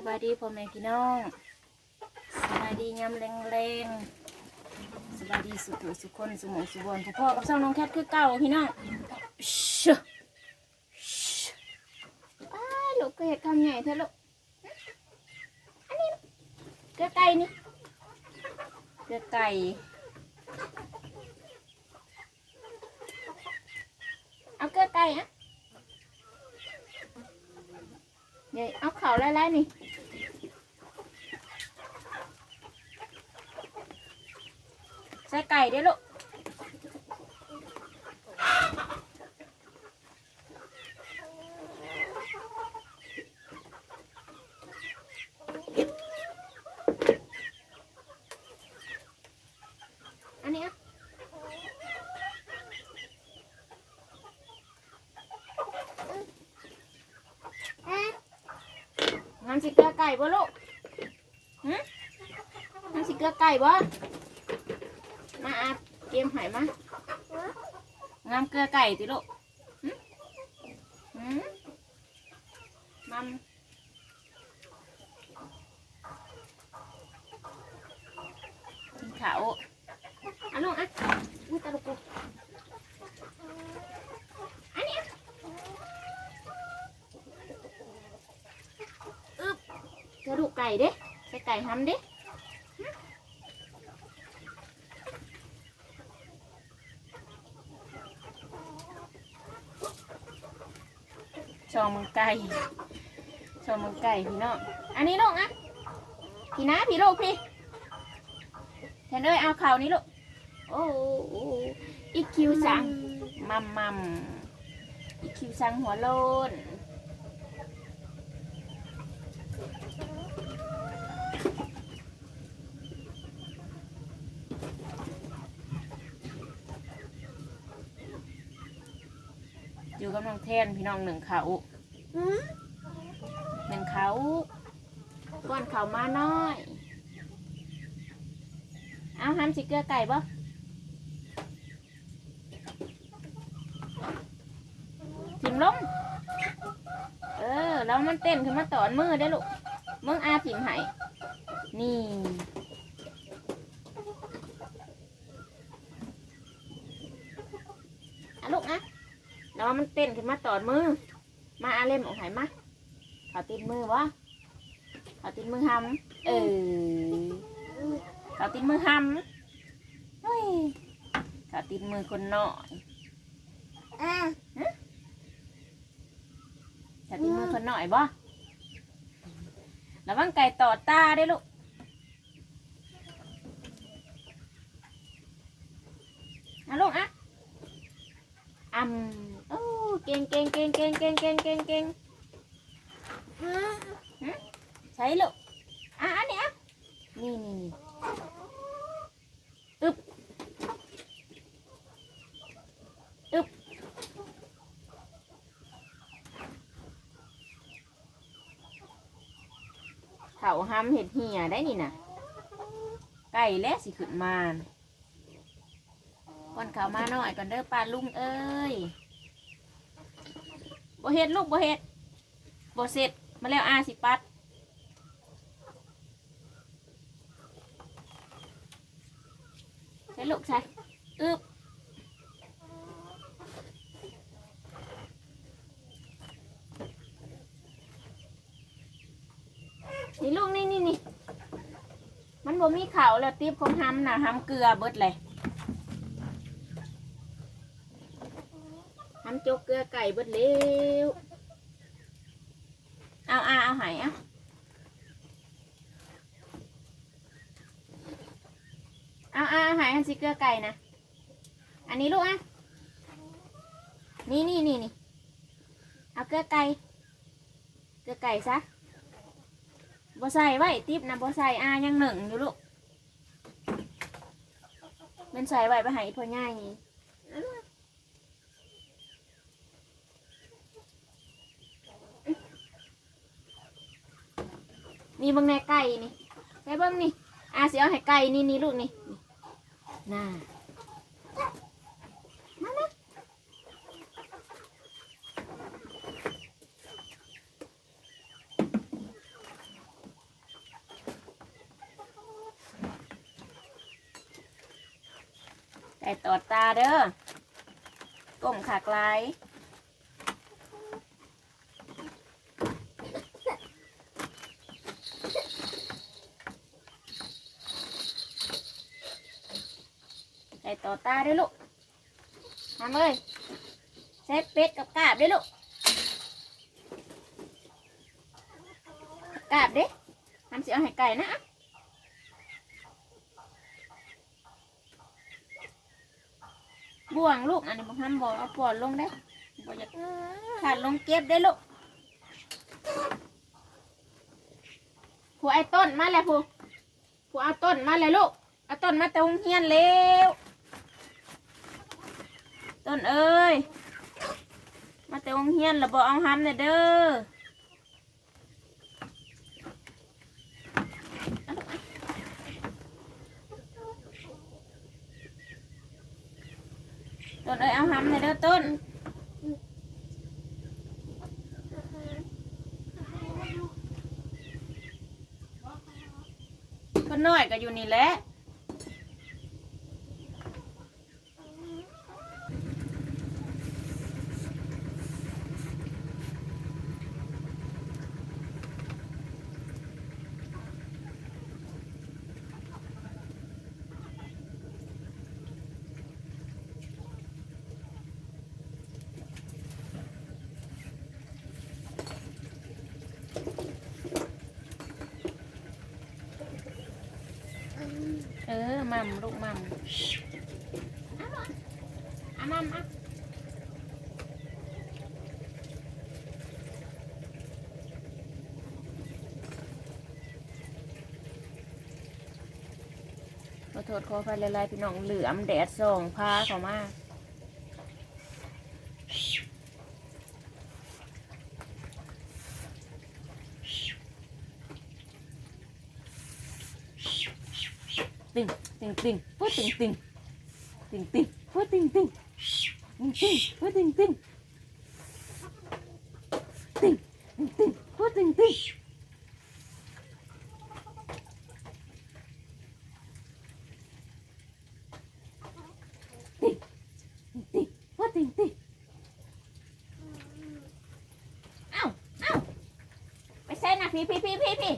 สบายดีพ่อแม่พี่น้องสบายดียำแรงๆสบายดีสุขุสุขคนสมองสุบอนพ่อๆกับสองน้องแคทคือเก่าพี่น้องชึชึอ้ายลูกก็เห็ดคำใหญ่เถอะลูกอันนี้เกลือไก่นี่เกลือไก่เอาเกลือไก่อะเดี๋ยวเอาเข่าไล่ๆนี่ ใส่ไก่ด้วยลูกอันนี้อะงั้นสิเกลือไก่บ่ลูกหืมงั้นสิเกลือไก่บ่ มาอาเกมหายมางามเกลือไก่ติลูกหึหึมัมกินข้าวอะลูกอะอุ้ยตาลูกกูอันนี้อะอึ๊บกระดูกไก่เด้ใส่ไก่ห้ำเด้ ชอมังไก่ชอมังไก่พี่น้องอันนี้ลูกอะพี่นะพี่ลูกพี่แทนเอ้ยเอาเข่านี้ลูกโอ้โอ้อีคิวสังมัมมัมอีคิวสังหัวโลนอยู่กับน้องแทนพี่น้องหนึ่งเขา หนึ่งเขาก้อนเขามาน้อย เอาห้ามสิเกลือไก่บ่ถิ่มลงเออ แล้วมันเต้นขึ้นมาตอนมือได้ลูกมึงอาถิ่มให้นี่อะลูกอะแล้วมันเต้นขึ้นมาตอดมือ มาอาเล่มออกหายมาเขาติดมือวะเขาติดมือหำเออเขาติดมือหำเฮ้ยเขาติดมือคนน้อยเขาติดมือคนน้อยบ่ระวังไก่ต่อตาได้อลูกอะลูกอะอ่ำโอ้ เก่งเก่งเก่งเก่งเก่งเก่งเก่งเก่งใช่ลูกอะอันนี้อะนี่นี่นี่อึบอึบเขาห้ำเห็ดเหี่ยได้นี่นะไก่และสิขึ้นมาก่อนเขามาหน่อยก่อนเด้อปลาลุงเอ้ย บ่เฮ็ดลูกบ่เฮ็ดบ่เสร็จมาแล้วอาสิปัดใช่ลูกใช่อึบนี่ลูกนี่นี่นี่มันบ่มีเข่าแล้วติ๊บของห้ำนะห้ำเกลือเบิดเลย ทำโจกเกลือไก่เบิดเร็วเอาเอาเอาหายเอาเอาเอาเอาหายอันสิเกลือไก่นะ อันนี้ลูกอะ นี่นี่นี่นี่เอาเกลือไก่ เกลือไก่ซะบ่ใส่ไว้ติ๊บนะบ่ใส่อายังหนึ่งอยู่ลูก เป็นใส่ไว้ไปหายพ่อง่ายนี่ นี่เบิ่งในไก่นี่ไปเบิ่งนี่อาเสียให้ไก่นี่นี่ลูกนี่น่ามาแล้วไก่ตอดตาเด้อก้มขากลาย ต่อตาด้วยลูกทำเลยใช้เป็ดกับกาบด้วยลูกกาบเด้ทำเสิเอาให้ไก่นะบ่วงลูกอันนี้บางท่านบอเอาปอดลงได้บอกอยากขาดลงเก็บได้ลูกผู้ไอ้ต้นมาแล้วผู้ผู้เอาต้นมาเลยลูกเอาต้นมาตรงเฮียนเร็ว ต้นเอ้ย มาตรงเฮียนระบอกเอาห้ำเลยเด้อต้นเอ้ยเอาห้ำเลยเด้อต้นคนน้อยก็อยู่นี่แหละ มัมลูกมัมอามัมอามัมเอาขอโทษขอไฟละลายพี่น้องเหลือมแดดส่องพาเขามา ติ่งติ่งติ่งพูดติ่งติ่งติ่งติ่งพูดติ่งติ่งติ่งติ่งพูดติ่งติ่งติ่งติ่งติ่งพูดติ่งติ่งติ่งติ่งพูดติ่งติ่งเอ้าเอ้าไปเส้นนะพี่พี่พี่พี่พี่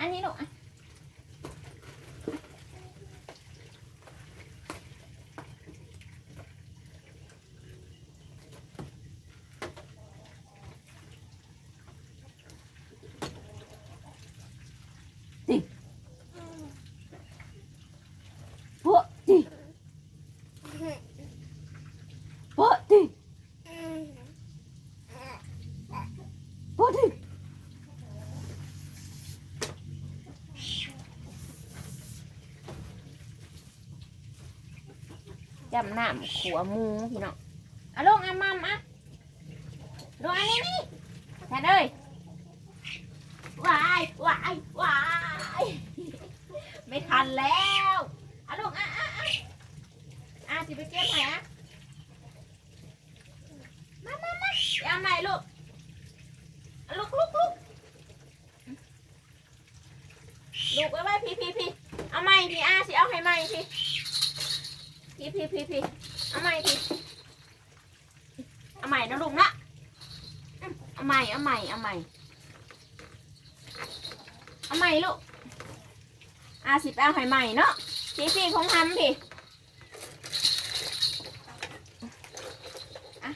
อันนี้ลูกอะ โปะดิโปะดิโปะดิ จำหน้ำขัวมูพี่น้องเอาลงเอามัมอะลงอันนี้นี่แทนเอ้ยวายวายวายไม่ทันแล้วเอาลงอะอะอะอะสิไปเก็บไหนอะมามามาเอาไหนลูกลูกลูกลูกลูกไว้ไว้พี่พี่พี่เอาไหมพี่อาสิเอาให้ไหมพี่ พี่พี่พี่พี่เอาใหม่พี่เอาใหม่นะลุงนะเอาใหม่เอาใหม่เอาใหม่เอาใหม่ลูกอาสิบเอาให้ใหม่เนาะพี่พี่คงทำพี่อะ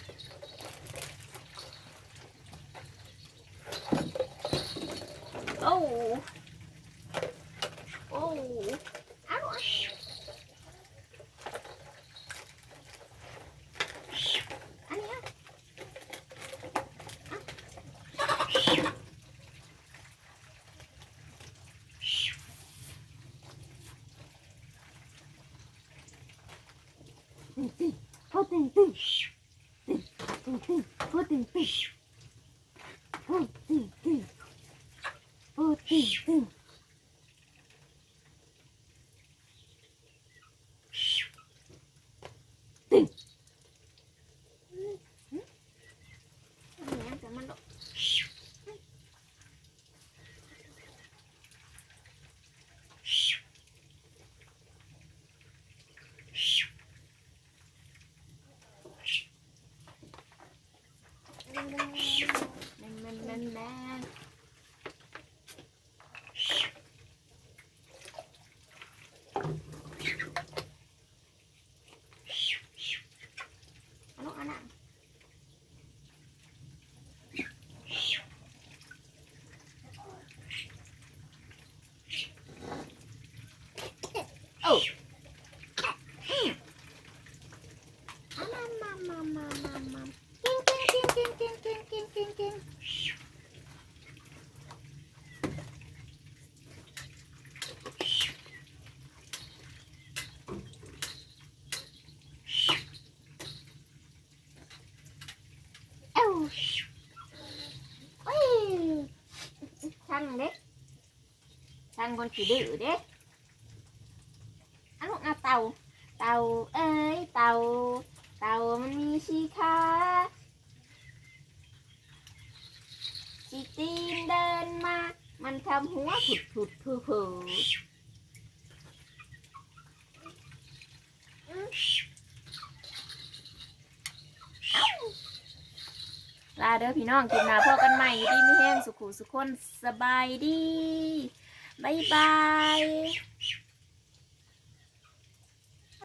โอ้โอ้เอาลูกอะอันนี้อะ ติ่งติ่งโอ้ติ่งติ่งติ่งติ่งติ่งโอ้ Oh. Ôi, thằng đấy, thằng con chỉ đự đấy. า เต่าเอ้ยเต่า เต่ามันมีชีขาชีตีนเดินมา มันทำหัวผุดผุดผูผูลาเด้อพี่น้องกินมาพอกันใหม่ดีไม่แห้งสุขุสุขคนสบายดี บ๊ายบาย